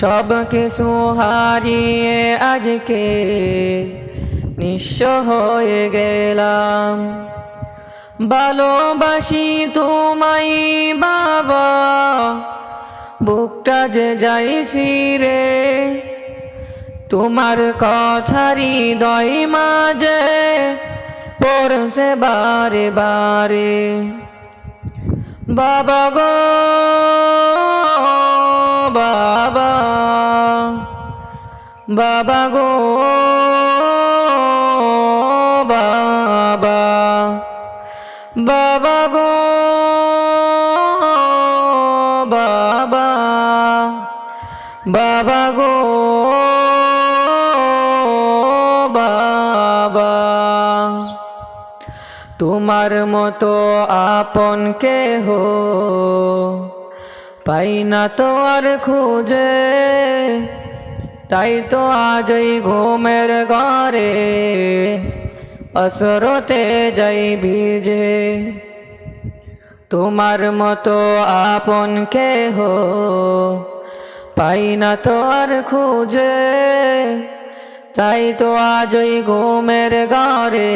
সব কিছু হারিয়ে আজকে নিঃস্ব হয়ে গেলাম। ভালোবাসি তোমায় বাবা, বুকটা যে যাইছি রে। তোমার কথারি দই মাঝে পড়ছে বারে বারে। বাবা গো বাবা বাবা গো বাবা বাবা গো বাবা বাবা গো বাবা। তোমার মতো আপন কেহ পাই না তো আর খুঁজে। তাই তো আজই ঘুমের ঘরে অসরতে যাই ভিজে। তোমার মতো আপন কেহ পাই না তো আর খুঁজে। তাই তো আজই ঘুমের ঘরে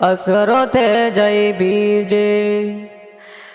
অসরতে যাই বিজে